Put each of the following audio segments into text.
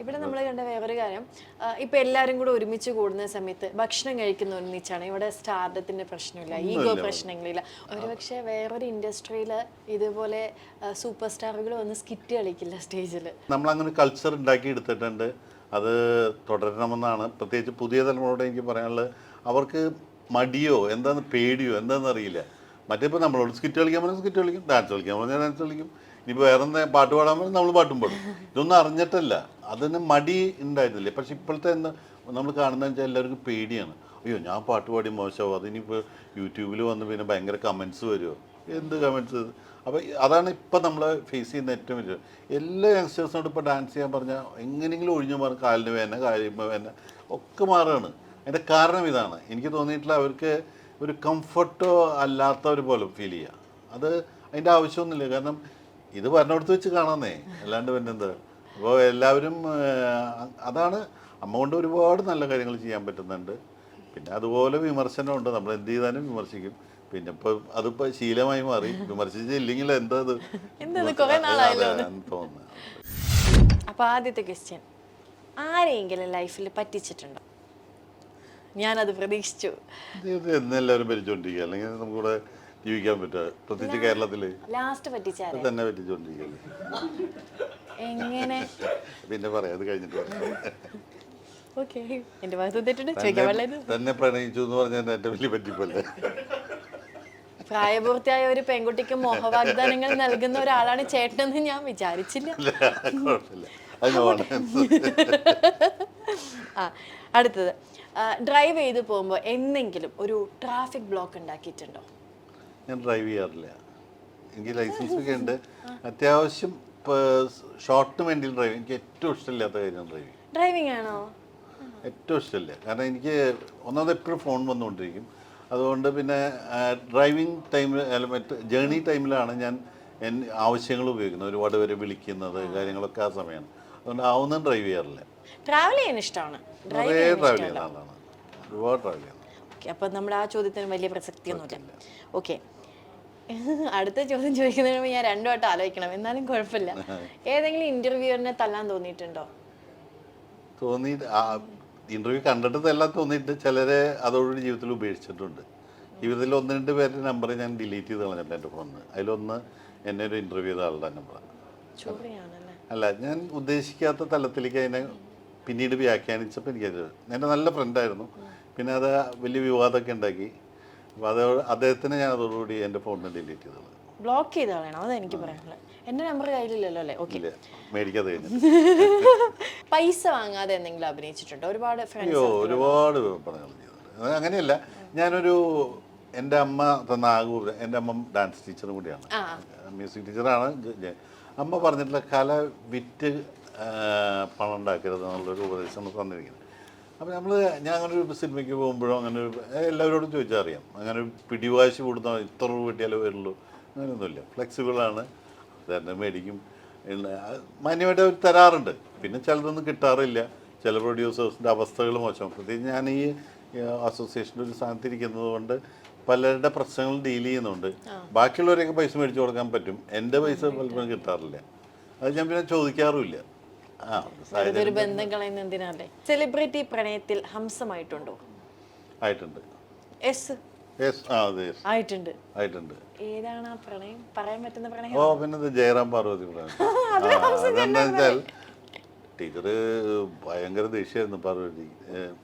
ഇവിടെ നമ്മൾ കണ്ട വേറൊരു കാര്യം ഇപ്പൊ എല്ലാരും കൂടെ ഒരുമിച്ച് കൂടുന്ന സമയത്ത് ഭക്ഷണം കഴിക്കുന്ന ഒന്നിച്ചാണ് ഇവിടെ സ്റ്റാർഡത്തിന്റെ പ്രശ്നമില്ല ഈഗോ പ്രശ്നങ്ങളില്ല. ഒരുപക്ഷെ വേറൊരു ഇൻഡസ്ട്രിയിൽ ഇതുപോലെ സൂപ്പർ സ്റ്റാറുകൾ വന്ന് സ്കിറ്റ് കളിക്കില്ല സ്റ്റേജിൽ നമ്മളങ്ങനെ കൾച്ചർ ഉണ്ടാക്കി എടുത്തിട്ടുണ്ട്. അത് തുടരണമെന്നാണ്. പ്രത്യേകിച്ച് പുതിയ തലമുറയോട് എനിക്ക് പറയാനുള്ളത് അവർക്ക് മടിയോ എന്താന്ന് പേടിയോ എന്താണെന്നറിയില്ല മറ്റേപ്പോൾ നമ്മളോട് സ്കിറ്റ് കളിക്കാൻ പറഞ്ഞാൽ സ്കിറ്റ് കളിക്കും ഡാൻസ് കളിക്കാൻ പറഞ്ഞാൽ ഡാൻസ് കളിക്കും. ഇനിയിപ്പോൾ വേറെ എന്തെങ്കിലും പാട്ട് പാടാൻ പറ്റും നമ്മൾ പാട്ടും പാടും. ഇതൊന്നും അറിഞ്ഞിട്ടല്ല. അതിന് മടി ഉണ്ടായിരുന്നില്ലേ. പക്ഷെ ഇപ്പോഴത്തെ എന്താ നമ്മൾ കാണുന്നതെന്ന് വെച്ചാൽ എല്ലാവർക്കും പേടിയാണ്. അയ്യോ ഞാൻ പാട്ട് പാടി മോശമാവും. അതിനിപ്പോ യൂട്യൂബിൽ വന്ന് പിന്നെ ഭയങ്കര കമൻസ് വരുമോ എന്ത് കമൻസ് അപ്പോൾ അതാണ് ഇപ്പം നമ്മൾ ഫേസ് ചെയ്യുന്ന ഏറ്റവും വലിയ എല്ലാ യങ്സ്റ്റേഴ്സിനോട് ഇപ്പോൾ ഡാൻസ് ചെയ്യാൻ പറഞ്ഞാൽ എങ്ങനെയെങ്കിലും ഒഴിഞ്ഞു മാറും. കാലിന് വേന കാലിന് വേന ഒക്കെ മാറുകയാണ് അതിന്റെ കാരണം ഇതാണ്. എനിക്ക് തോന്നിയിട്ടുള്ള അവർക്ക് ഒരു കംഫർട്ടോ അല്ലാത്തവർ പോലും ഫീൽ ചെയ്യുക അത് അതിന്റെ ആവശ്യമൊന്നുമില്ല. കാരണം ഇത് പറഞ്ഞിടത്ത് വെച്ച് കാണാന്നേ. അല്ലാണ്ട് പിന്നെ എന്താ അപ്പോൾ എല്ലാവരും അതാണ്. അമ്മ കൊണ്ട് ഒരുപാട് നല്ല കാര്യങ്ങൾ ചെയ്യാൻ പറ്റുന്നുണ്ട്. പിന്നെ അതുപോലെ വിമർശനമുണ്ട്. നമ്മൾ എന്ത് ചെയ്താലും വിമർശിക്കും. പിന്നെ ഇപ്പൊ അതിപ്പോ ശീലമായി മാറി. വിമർശിച്ചില്ലെങ്കിൽ എന്താ നാളായല്ലോ തോന്നുന്നു അപ്പൊ ആദ്യത്തെ ക്വസ്റ്റ്യൻ ആരെയെങ്കിലും ലൈഫിൽ പറ്റിച്ചിട്ടുണ്ടോ? ഞാനത് പ്രതീക്ഷിച്ചു. എല്ലാവരും ഭരിച്ചോണ്ടിരിക്കുക അല്ലെങ്കിൽ നമുക്കിവിടെ ജീവിക്കാൻ പറ്റുക. പ്രത്യേകിച്ച് കേരളത്തിൽ. ലാസ്റ്റ് തന്നെ പറ്റിച്ചുകൊണ്ടിരിക്കുകയല്ലേ എങ്ങനെ? പിന്നെ പറയാം അത് കഴിഞ്ഞിട്ട് പറയാം. ഓക്കെ. എന്റെ ഭാഗത്ത് തെറ്റിട്ട് ചോദിക്കാൻ തന്നെ പ്രണയിച്ചു എന്ന് പറഞ്ഞാൽ എന്റെ വലിയ പറ്റിപ്പല്ലേ പ്രായപൂർത്തിയായ ഒരു പെൺകുട്ടിക്ക് മോഹവാഗ്ദാനങ്ങൾ നൽകുന്ന ഒരാളാണ് ചേട്ടനെന്ന് ഞാൻ വിചാരിച്ചില്ല. ആ അടുത്തത്. ഡ്രൈവ് ചെയ്ത് പോകുമ്പോൾ എന്തെങ്കിലും ഒരു ട്രാഫിക് ബ്ലോക്ക് ഉണ്ടാക്കിയിട്ടുണ്ടോ? ഞാൻ ഡ്രൈവ് ചെയ്യാറില്ല. എനിക്ക് ലൈസൻസ് ഒക്കെ ഉണ്ട്. അത്യാവശ്യം ഷോർട്ട് വേണ്ടി ഡ്രൈവ് എനിക്ക് ഏറ്റവും ഇഷ്ടമില്ലാത്ത കാര്യം ഡ്രൈവിങ് ഡ്രൈവിംഗ് ആണോ? ഏറ്റവും ഇഷ്ടമില്ല. കാരണം എനിക്ക് ഒന്നാമത് എപ്പോഴും ഫോൺ വന്നുകൊണ്ടിരിക്കും. അതുകൊണ്ട് പിന്നെ ഡ്രൈവിംഗ് ടൈമിൽ മറ്റ് ജേണി ടൈമിലാണ് ഞാൻ എൻ ആവശ്യങ്ങൾ ഉപയോഗിക്കുന്നത്. ഒരുപാട് പേര് വിളിക്കുന്നത് കാര്യങ്ങളൊക്കെ ആ സമയമാണ്. അതുകൊണ്ട് ആവുന്നതും ഡ്രൈവ് ചെയ്യാറില്ല. ട്രാവൽ ചെയ്യാൻ ഇഷ്ടമാണ്. ചെയ്യാൻ ട്രാവൽ ചെയ്യുന്ന ആളാണ്. ഒരുപാട് ട്രാവൽ ചെയ്യുന്നത് ഓക്കെ അപ്പം നമ്മൾ ആ ചോദ്യത്തിന് വലിയ പ്രസക്തിയൊന്നുമില്ല ഓക്കെ. അടുത്ത ചോദ്യം ചോദിക്കുന്നതിന് മുമ്പ് ഞാൻ രണ്ടു വട്ടം ആലോചിക്കണം എന്നാലും കുഴപ്പമില്ല. ഏതെങ്കിലും ഇന്റർവ്യൂറിനെ തല്ലാൻ തോന്നിയിട്ടുണ്ടോ? തോന്നി ഇന്റർവ്യൂ കണ്ടിട്ട് തല്ലാൻ തോന്നിയിട്ട് ചിലരെ അതോടുകൂടി ജീവിതത്തിൽ ഉപേക്ഷിച്ചിട്ടുണ്ട്. ജീവിതത്തിൽ ഒന്ന് രണ്ട് പേരുടെ നമ്പർ ഞാൻ ഡിലീറ്റ് ചെയ്ത് കളഞ്ഞിട്ടുണ്ട് എന്റെ ഫോണിൽ അതിലൊന്ന് എന്നെ ഒരു ഇന്റർവ്യൂ ചെയ്ത ആളുടെ നമ്പറാണ് അല്ല ഞാൻ ഉദ്ദേശിക്കാത്ത തലത്തിലേക്ക് അതിനെ പിന്നീട് വ്യാഖ്യാനിച്ചപ്പോൾ എനിക്കത് എന്റെ നല്ല ഫ്രണ്ടായിരുന്നു പിന്നെ അത് വലിയ വിവാദമൊക്കെ ഉണ്ടാക്കി. അപ്പോൾ അത് അദ്ദേഹത്തിന് ഞാൻ അതോടുകൂടി എന്റെ ഫോണിൽ ഡിലീറ്റ് ചെയ്തത് ബ്ലോക്ക് ചെയ്ത കളയണം അത് എനിക്ക് പറയാനുള്ളത് എന്റെ നമ്പർ കയ്യിലില്ലല്ലോ അല്ലേ? ഓക്കെ ഇല്ല. മേടിക്കാതെ കഴിഞ്ഞു. പൈസ വാങ്ങാതെ എന്തെങ്കിലും അഭിനയിച്ചിട്ടുണ്ടോ? ഒരുപാട് അയ്യോ ഫ്രണ്ട്സ് ഒരുപാട് പടങ്ങൾ ചെയ്തിട്ടുണ്ട്. അത് അങ്ങനെയല്ല. ഞാനൊരു എന്റെ അമ്മ തന്ന ആകൂർ എന്റെ അമ്മ ഡാൻസ് ടീച്ചറും കൂടിയാണ്. ആ. മ്യൂസിക് ടീച്ചറാണ് ജ- ജ- അമ്മ പറഞ്ഞിട്ടുള്ള കല വിറ്റ് ആ, പണം ഉണ്ടാക്കരുത് എന്നുള്ളൊരു ഉപദേശമാണ് തന്നിരിക്കുന്നത്. അപ്പോൾ നമ്മൾ ഞാൻ അങ്ങനെ ഒരു സിനിമയ്ക്ക് പോകുമ്പോഴോ അങ്ങനെ ഒരു എല്ലാവരോടും ചോദിച്ചാൽ അറിയാം. അങ്ങനെ ഒരു പിടിവാശി കൊടുത്താൽ ഇത്ര രൂപ കിട്ടിയാലേ വരുള്ളൂ. അങ്ങനെയൊന്നുമില്ല. ഫ്ലെക്സിബിളാണ്. തന്നെ മേടിക്കും. മാന്യമായിട്ട് അവർ തരാറുണ്ട്. പിന്നെ ചിലതൊന്നും കിട്ടാറില്ല. ചില പ്രൊഡ്യൂസേഴ്സിന്റെ അവസ്ഥകൾ മോശം. പ്രത്യേകിച്ച് ഞാൻ ഈ അസോസിയേഷന്റെ ഒരു സ്ഥാനത്തിരിക്കുന്നത് കൊണ്ട് പലരുടെ പ്രശ്നങ്ങൾ ഡീൽ ചെയ്യുന്നുണ്ട്. ബാക്കിയുള്ളവരെയൊക്കെ പൈസ മേടിച്ചു കൊടുക്കാൻ പറ്റും. എന്റെ പൈസ പലപ്പോഴും കിട്ടാറില്ല. അത് ഞാൻ പിന്നെ ചോദിക്കാറുമില്ല. വെറുതെ ഒരു ബന്ധം കളയുന്ന എന്തിനല്ലേ സെലിബ്രിറ്റി പ്രണയത്തിൽ ഹംസമായിട്ടുണ്ടോ? ആയിട്ടുണ്ട്. എസ് ആയിട്ടുണ്ട്. ആയിട്ടുണ്ട്. ഏതാണ് ആ പ്രണയം? പറയാൻ പറ്റുന്ന പ്രണയം? ഓ പിന്നെ ജയറാം പാർവതി പ്രണയം. ആ, അതെന്താ വെച്ചാൽ ടീച്ചറ് ഭയങ്കര ദേഷ്യമായിരുന്നു പാർവതി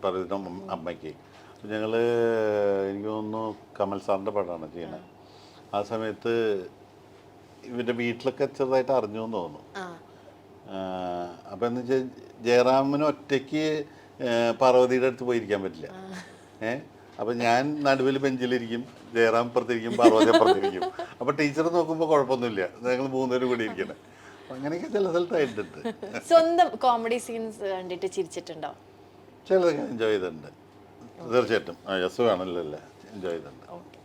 പാർവതി പാർവതിയുടെ അമ്മയ്ക്ക്. ഞങ്ങൾ ഞങ്ങൾ എനിക്ക് തോന്നുന്നു കമൽ സാറിന്റെ പടമാണ് ചെയ്യണത് ആ സമയത്ത് ഇവന്റെ വീട്ടിലൊക്കെ ചെറുതായിട്ട് അറിഞ്ഞു എന്ന് തോന്നുന്നു. അപ്പം എന്ന് വെച്ചാൽ ജയറാമിന് ഒറ്റയ്ക്ക് ഏഹ്, പാർവതിയുടെ അടുത്ത് പോയിരിക്കാൻ പറ്റില്ല. ഏ അപ്പം ഞാൻ നടുവിൽ ബെഞ്ചിലിരിക്കും ജയറാം അപ്പുറത്തിരിക്കും പാർവതി അപ്പുറത്തിരിക്കും. അപ്പം ടീച്ചർ നോക്കുമ്പോൾ കുഴപ്പമൊന്നുമില്ല. ഞങ്ങൾ മൂന്നുപേരും കൂടി ഇരിക്കണം. അങ്ങനെയൊക്കെ ചില സ്ഥലത്തായിട്ടുണ്ട് സ്വന്തം കോമഡി സീൻസ് കണ്ടിട്ട് ചിരിച്ചിട്ടുണ്ടോ? ചിലതൊക്കെ എൻജോയ് ചെയ്തിട്ടുണ്ട്. തീർച്ചയായിട്ടും. യസ് അല്ലേ? എൻജോയ് ചെയ്തിട്ടുണ്ട്. ഓക്കെ.